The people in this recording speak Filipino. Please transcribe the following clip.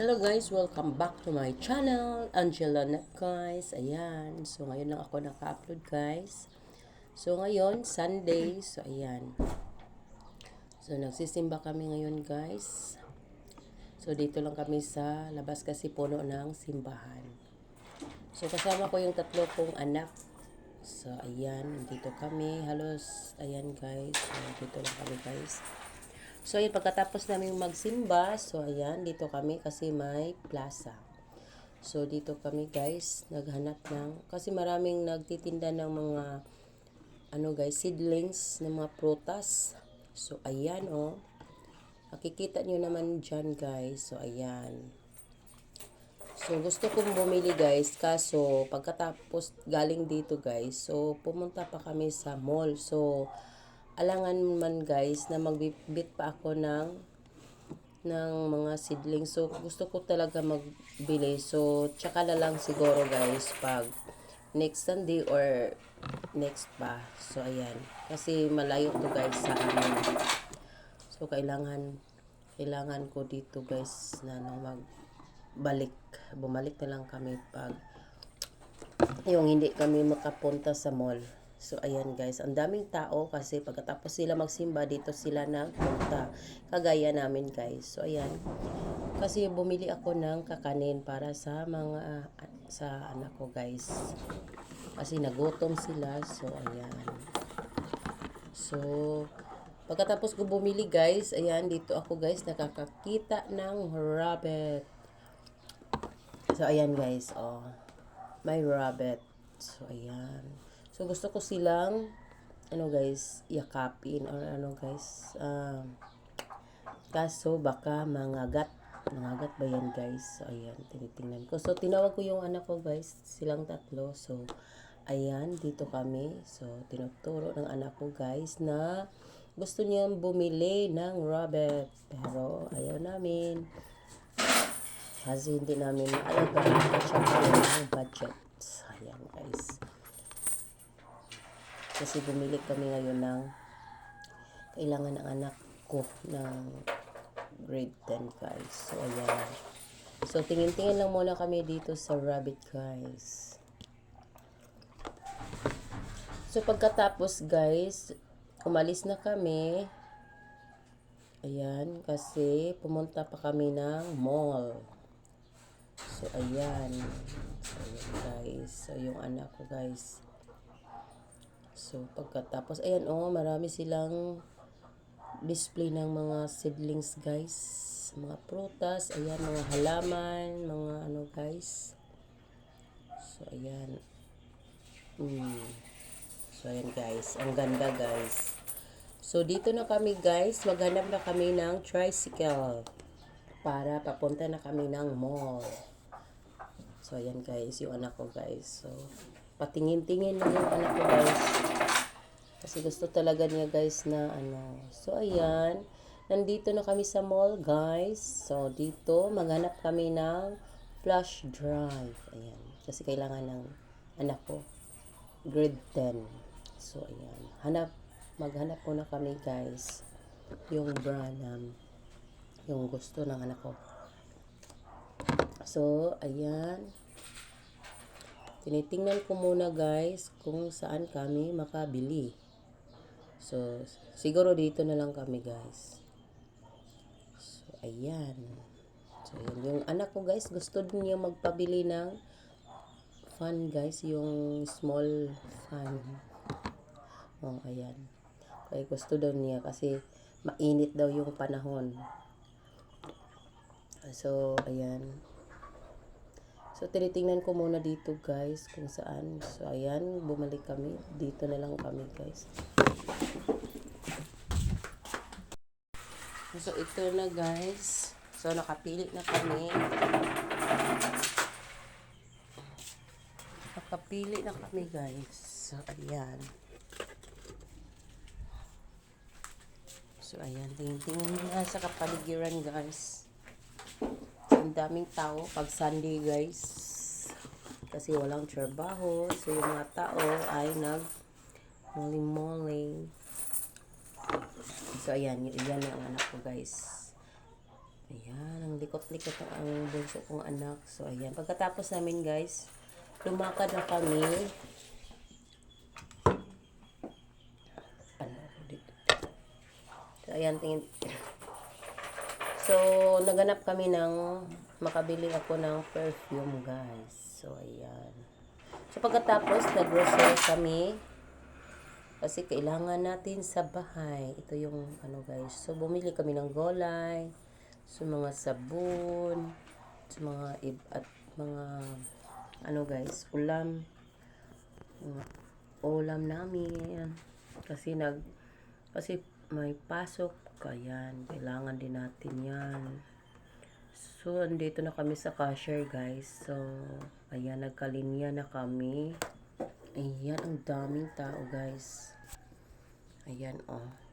Hello guys, welcome back to my channel, Angela Net guys. Ayan, so ngayon lang ako naka-upload guys. So ngayon, Sunday, so ayan. So nagsisimba kami ngayon guys. So dito lang kami sa labas kasi puno ng simbahan. So kasama ko yung tatlo kong anak. So ayan, dito kami. Halos, ayan guys. Dito lang kami guys. So, ayan, pagkatapos namin magsimba, so, ayan, dito kami kasi may plaza. So, dito kami, guys, naghanap ng, kasi maraming nagtitinda ng mga, ano, guys, seedlings ng mga prutas. So, ayan, oh. Makikita nyo naman dyan, guys. So, ayan. So, gusto kong bumili, guys, kaso, pagkatapos galing dito, guys, so, pumunta pa kami sa mall. So, alangan man guys na magbibit pa ako ng ng mga seedlings. So, gusto ko talaga magbili. So, tsaka na lang siguro guys pag next Sunday or next pa. So, ayan. Kasi malayo to guys sa amin. So, kailangan kailangan ko dito guys na nang magbalik. Bumalik na lang kami pag yung hindi kami makapunta sa mall. So, ayan guys, ang daming tao kasi pagkatapos sila magsimba, dito sila nagpunta. Kagaya namin guys. So, ayan. Kasi bumili ako ng kakanin para sa mga, sa anak ko guys. Kasi nagutom sila. So, ayan. So, pagkatapos ko bumili guys, ayan, dito ako guys, nakakakita ng rabbit. So, ayan guys, oh. May rabbit. So, ayan. So, gusto ko silang, ano guys, yakapin or ano guys, um, kaso baka mangagat. Mangagat ba yan guys? So, ayan, tinitingnan ko. So, tinawag ko yung anak ko guys, silang tatlo. So, ayan, dito kami. So, tinuturo ng anak ko guys na gusto niyang bumili ng rabbit. Pero, ayaw namin. Kasi hindi namin alagaan at saka yung budget. Ayan guys. Kasi bumili kami ngayon ng kailangan ng anak ko ng grade 10 guys. So, ayan. So, tingin-tingin lang muna kami dito sa rabbit guys. So, pagkatapos guys, umalis na kami. Ayan, kasi pumunta pa kami ng mall. So, ayan. So, ayan guys. So, yung anak ko guys. So, pagkatapos, ayan oh, marami silang display ng mga seedlings guys. Mga prutas, ayan, mga halaman, mga ano guys. So, ayan. Mm. So, ayan guys. Ang ganda guys. So, dito na kami guys. Maghanap na kami ng tricycle. Para papunta na kami ng mall. So, ayan guys. Yung anak ko guys. So, patingin-tingin lang yung anak ko guys. Kasi gusto talaga niya guys na ano. So, ayan. Nandito na kami sa mall guys. So, dito maghanap kami ng flash drive. Ayan. Kasi kailangan ng anak ko. Grade 10. So, ayan. Hanap. Maghanap muna kami guys. Yung brand um, yung gusto ng anak ko. So, ayan. Tinitingnan ko muna guys kung saan kami makabili. So, siguro dito na lang kami guys. So, ayan. So, ayan. Yung anak ko guys, gusto din niya magpabili ng fan guys. Yung small fan. Oh, ayan. Kaya gusto daw niya kasi mainit daw yung panahon. So, ayan. So, tinitingnan ko muna dito guys kung saan. So, ayan. Bumalik kami. Dito na lang kami guys. So, ito na guys. So, nakapili na kami. Nakapili na kami guys. So, ayan. So, ayan. Tingin-tingin na sa kapaligiran guys. Ang daming tao pag Sunday guys. Kasi walang trabaho. So, yung mga tao ay nag morning-morning. So, ayan. y- Yan ang anak ko, guys. Ayan, ang likot-likot ang bunso kong anak. So, ayan. Pagkatapos namin, guys, lumakad na kami. Ano. So, ayan, tingin. So, naganap kami ng makabili ako ng perfume, guys. So, ayan. So, pagkatapos, nag-grocery kami. Kasi kailangan natin sa bahay. Ito yung ano guys. So bumili kami ng golay, sa mga sabon, sa mga ib- at mga ano guys, ulam. Ulam namin. Kasi nag kasi may pasok kayan. Kailangan din natin 'yan. So, andito na kami sa cashier, guys. So, ayan, nagkalinya na kami. Ayan, ang daming tao, guys. Ayan, oh.